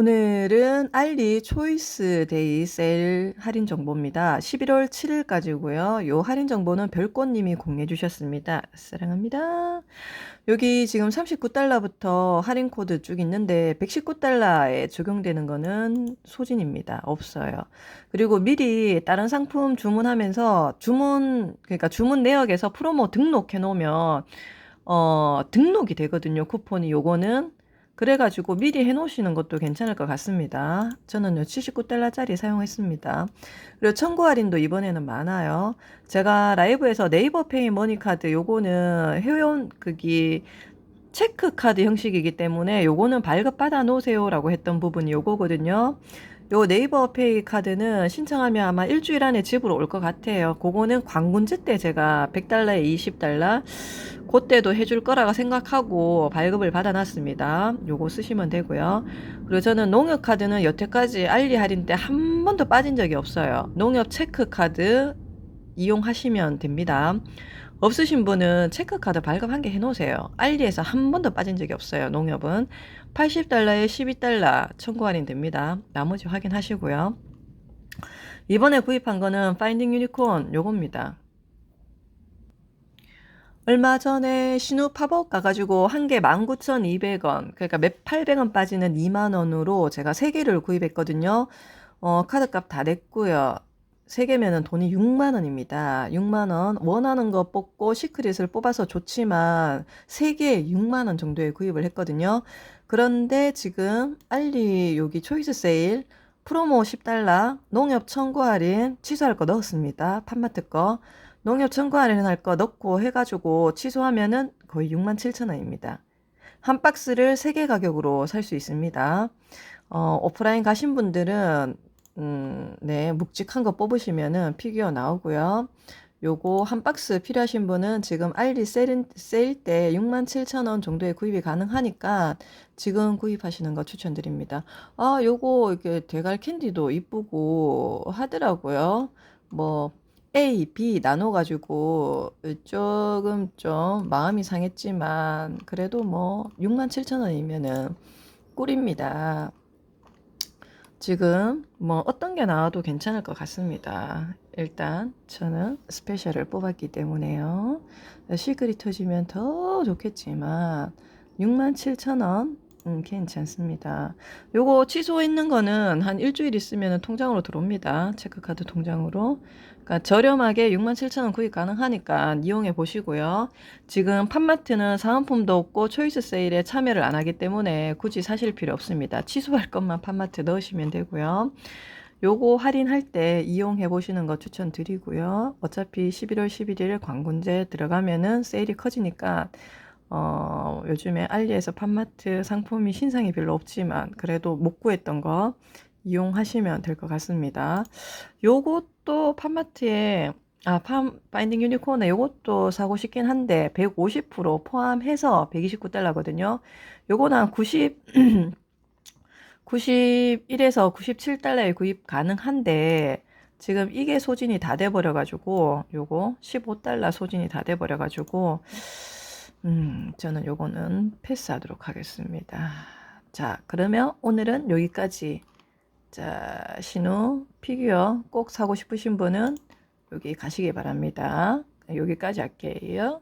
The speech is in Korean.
오늘은 알리 초이스 데이 세일 할인 정보입니다. 11월 7일까지고요. 요 할인 정보는 별꽃님이 공유해 주셨습니다. 사랑합니다. 여기 지금 39달러부터 할인 코드 쭉 있는데 119달러에 적용되는 거는 소진입니다. 없어요. 그리고 미리 다른 상품 주문하면서 주문 그러니까 주문 내역에서 프로모 등록해 놓으면 어 등록이 되거든요. 쿠폰이 요거는 그래가지고 미리 해놓으시는 것도 괜찮을 것 같습니다. 저는요 79달러짜리 사용했습니다. 그리고 청구 할인도 이번에는 많아요. 제가 라이브에서 네이버 페이 머니카드 요거는 회원 그기 체크 카드 형식이기 때문에 요거는 발급 받아 놓으세요 라고 했던 부분이 요거거든요. 요 네이버 페이 카드는 신청하면 아마 일주일 안에 집으로 올 것 같아요. 그거는 광군제 때 제가 100달러에 20달러 그때도 해줄 거라고 생각하고 발급을 받아놨습니다. 요거 쓰시면 되고요. 그리고 저는 농협 카드는 여태까지 알리 할인 때 한 번도 빠진 적이 없어요. 농협 체크 카드 이용하시면 됩니다. 없으신 분은 체크카드 발급 한 개 해놓으세요. 알리에서 한 번도 빠진 적이 없어요. 농협은 80달러에 12달러 청구 할인 됩니다. 나머지 확인하시고요. 이번에 구입한 거는 파인딩 유니콘 요겁니다. 얼마 전에 신우 팝업 가가지고 한 개 19,200원, 그러니까 몇 800원 빠지는 2만원으로 제가 3개를 구입했거든요. 어, 카드값 다 냈고요. 3개면은 돈이 6만원입니다. 6만원. 원하는 거 뽑고 시크릿을 뽑아서 좋지만 3개에 6만원 정도에 구입을 했거든요. 그런데 지금 알리 여기 초이스 세일 프로모 10달러 농협 청구 할인 취소할 거 넣었습니다. 판마트 거. 농협 청구 할인할 거 넣고 해가지고 취소하면은 거의 67,000원입니다. 한 박스를 3개 가격으로 살 수 있습니다. 어, 오프라인 가신 분들은 음, 네, 묵직한 거 뽑으시면은 피규어 나오고요. 요거 한 박스 필요하신 분은 지금 알리 세일, 세일 때 67,000원 정도에 구입이 가능하니까 지금 구입하시는 거 추천드립니다. 아, 요거 이렇게 대갈 캔디도 이쁘고 하더라고요. 뭐 A, B 나눠 가지고 조금 좀 마음이 상했지만 그래도 뭐 67,000원이면은 꿀입니다. 지금 뭐 어떤 게 나와도 괜찮을 것 같습니다. 일단 저는 스페셜을 뽑았기 때문에요. 시크릿 터지면 더 좋겠지만 67,000원 음, 괜찮습니다. 요거 취소있는 거는 한 일주일 있으면 통장으로 들어옵니다. 체크카드 통장으로. 그러니까 저렴하게 67,000원 구입 가능하니까 이용해 보시고요. 지금 판마트는 사은품도 없고 초이스 세일에 참여를 안 하기 때문에 굳이 사실 필요 없습니다. 취소할 것만 판마트 넣으시면 되고요. 요거 할인할 때 이용해 보시는 거 추천드리고요. 어차피 11월 11일 광군제 들어가면은 세일이 커지니까 어, 요즘에 알리에서 판마트 상품이 신상이 별로 없지만 그래도 못 구했던 거 이용하시면 될 것 같습니다. 요것도 판마트에 아, 팜, 파인딩 유니콘에 요것도 사고 싶긴 한데 150% 포함해서 129달러거든요. 요거는 한 90, 91에서 97달러에 구입 가능한데 지금 이게 소진이 다 돼버려가지고 요거 15달러 소진이 다 돼버려가지고 음, 저는 요거는 패스하도록 하겠습니다. 자, 그러면 오늘은 여기까지. 자, 신우 피규어 꼭 사고 싶으신 분은 여기 가시기 바랍니다. 여기까지 할게요.